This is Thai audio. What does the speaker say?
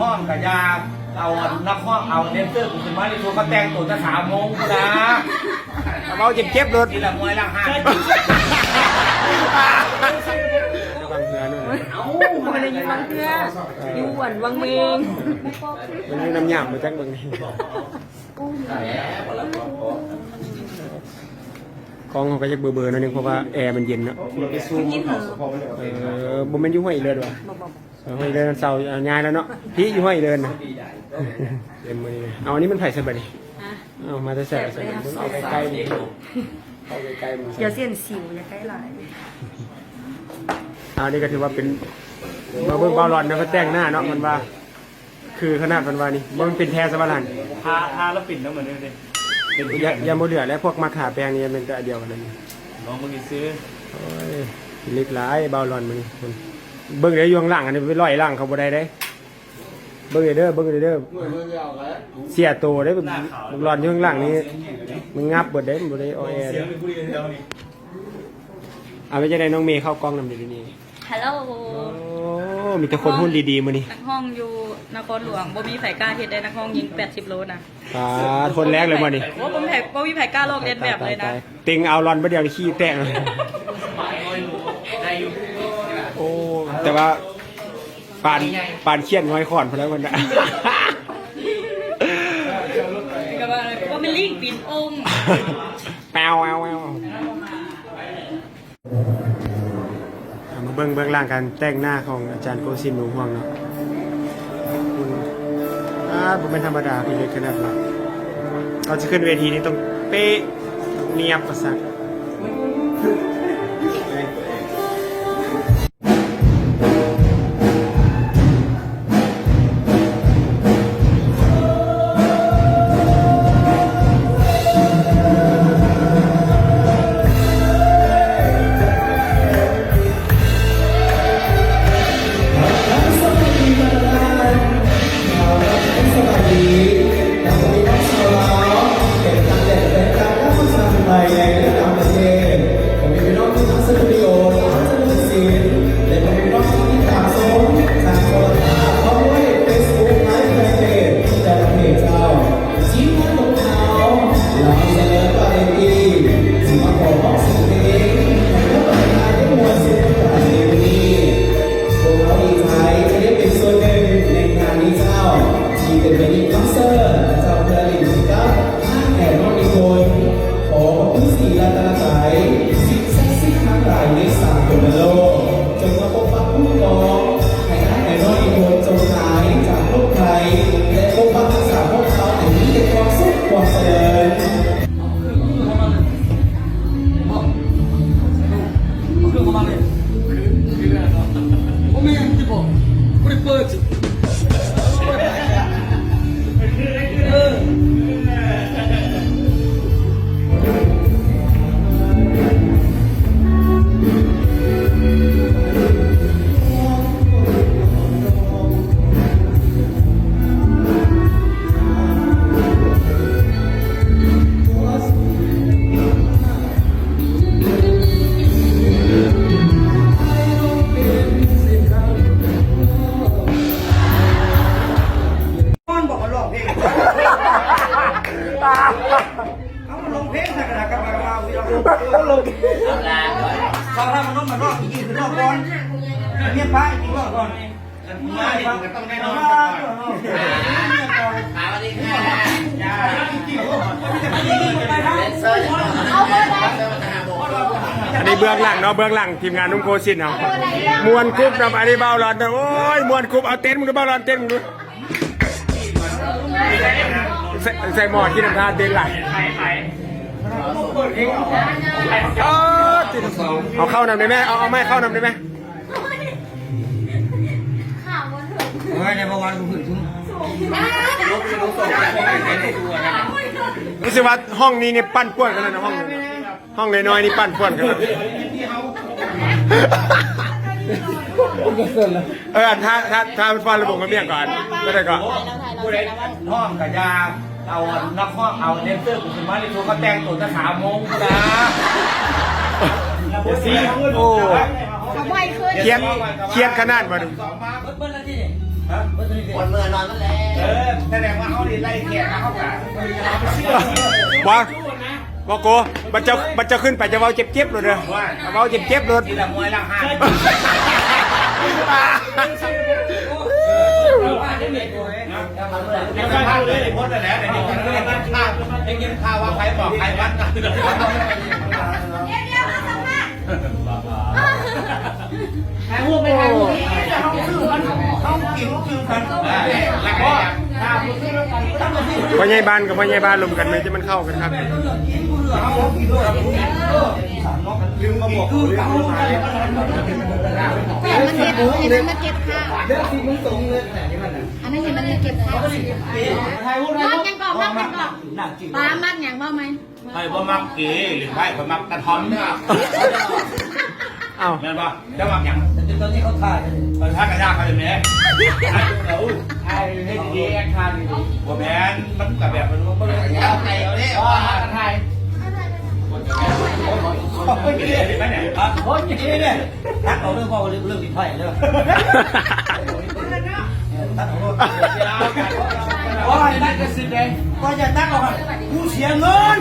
ห้องกับยาเอานักห้องเอาเดนเซอร์กูขึ้นมาในทัวร์ก็แต่งตัวจะสามโมงกูนะเราเจ็บเจ็บรถทีละมวยละห้าบางเทือนู่นเอ้ามันได้ยินบางเทื่ออยู่หวนวังเมงมันมีน้ำยำมาจากเบางนี่กองเขาก็จะเบอร์เบอร์หนิดนึงเพราะว่าแอร์มันเย็นเนาะกินเหรอเออบ่แม่นอยู่ห้วยเรือนว่ะ เออห้วยเรือนเสาร์เอาง่ายแล้วเนาะพี่อยู่ห้วยเรือนนะเต็มมือเลยเอาอันนี้มันไผ่สบายดิเอามาจะใส่ใส่เอาใกล้ๆนี่เอาใกล้ๆมึงเดี๋ยเสียนสิวอย่าใกล้หลายเอานี่ก็ถือว่าเป็นมาเบิ่งเบาหลอนนะเขาแต่งหน้าเนาะมันว่า คือขนาดมันว่านี่มันเป็นแท้สะบันทาทาแล้วปิดแล้วเหมือนเดิมเลยยายาโมเหลือแล้วพวกมาขาแปลงนี่เป็นตัวเดียวกันนั่นลองมึงซื้อโอ้ยเล็กหลายเบาหลอนมันนี่คน เบิ่งได้อยู่ข้างหลังอันนี้ไปร้อยหลังเขาบ่ได้เด้เบิ่งเด้อเบิ่งเด้อเสียโตได้แบบหลอนอยู่ข้างหลังนี่มันงับเบิดเด้มันบ่ได้ออแอเสียเด้งไปคุยกันเดียวนี่เอาไปจะได้น้องเมย์เข้ากล้องนำเดี๋ยวนี้ฮัลโหลโอ้มีแต่คนหุ้นดีๆมื้อนี้นักห้องอยู่นครหลวงบ่มีไผกล้าเฮ็ดได้นักห้องยิง 80 โลนะอ่าคนแรกเลยมื้อนี้โอ้บ่มีไผบ่มีไผกล้าลอกเลียนแบบเลยนะติงเอารอนบ่เดียวนี่ขี้แตกเลยโอ้ แต่ว่าปานปานเขียนน้อยขอนพอแล้วมันน่ะก็ว่าว่ามันลิงปีนองค์แปวแววแววเอามาเบิ่งเบื้องล่างการแต่งหน้าของอาจารย์โกศินทร์หนูห่วงเนาะคุณอ่าผมเป็นธรรมดาพี่เล็กขนาดนั้นเราจะขึ้นเวทีนี้ต้องเป๊ะเนียบประสักพวกเราดีใจที่ เป็นส่วนหนึ่งในงานนี้เจ้าที่เป็นเวทีคอนเสิร์ต เขาทำมันต้องมารอบอีกคือนอกก่อนเมียป้าอีกรอบก่อนมาดิมันก็ต้องแน่นอนก่อนสวัสดีค่ะยาเซอร์อันนี้เบื้องหลังเนาะเบื้องหลังทีมงานนุ่งโกศินทร์เนาะมวนกรุ๊ปเนาะอันนี้เบาหลอนเนาะโอ้ยมวนกรุ๊ปเอาเต้นมึงดูเบาหลอนเต้นมึงดูใส่ใส่หมอดที่น้ำตาเต้นไหลเออติด เอาเข้านำได้ไหมเอาเอาไม่เข้านำได้ไหมเฮ้ยในเมื่อวานกูถึงทุ่มรู้สึกว่าห้องนี้เนี่ยปั้นป่วนกันเลยนะห้องนี้ห้องน้อยๆนี่ปั้นป่วนกันเลยเออถ้าถ้าถ้าฟันระบบมันเบี่ยงก่อนก็ได้ก่อนกูได้ห้องกับยา เอานักห้องเอาเดนเซอร์กูขึ้นมาในทัวร์ก็แต่งตัวจะสามโมงกูนะโอ้เครียดเครียดขนาดมาดูเบิ้ลแล้วที่คนเมื่อนอนนั่นแหละเออแสดงว่าเขาดีไล่แขกเขากะว่าว่าโกมันจะมันจะขึ้นไปจะเว้าเจ็บๆเลยเด้อเว้าเจ็บๆเลยทีละมวยละห้า ยังไม่พูดเลยพูดแต่แล้วแต่นี่นเรื่องข้าวยังยินข่าวว่าใครบอกใครวัดกันถ่ายรูปไปถ่ายรูปเขากินคือกันแล้วก็ข้าวคือกันตั้งแต่ที่พ่อใหญ่บ้านกับพ่อใหญ่บ้านรวมกันมันจะมันเข้ากันครับ ลืมมาบอกคือกันเห็นมันเก็บเห็นมันเก็บข้าเรื่องที่มึงตรงเลยแต่นี่มันอันนี้เห็นมันเก็บข้าวถ่ายรูปมัดยังก่อนมัดยังก่อนปลามัดยังบ่ไหมไอ้บ่มักเก๋หรือไอ้บ่มักกระท้อนเนี่ยเอ้าแม่นป่ะจะมักอย่างตอนนี้เขาถ่ายตอนถ่ายกันยากเขาเลยแม่เดี๋ยวไอ้ให้ดีแอคชั่นว่าแม่นมันกับแบบมันก็เลยเอาไทยเอาเนี่ยว่าไทยโอ้ยเนี่ยวไปไหนอ่เนี่ยวเนี่ยทักเอาเรื่องพ่อเรื่องเรื่องติดไพ่เรื่องเอาพ่องว่าได้กระสิบเลยก็จะทักเอากูเสียเงิน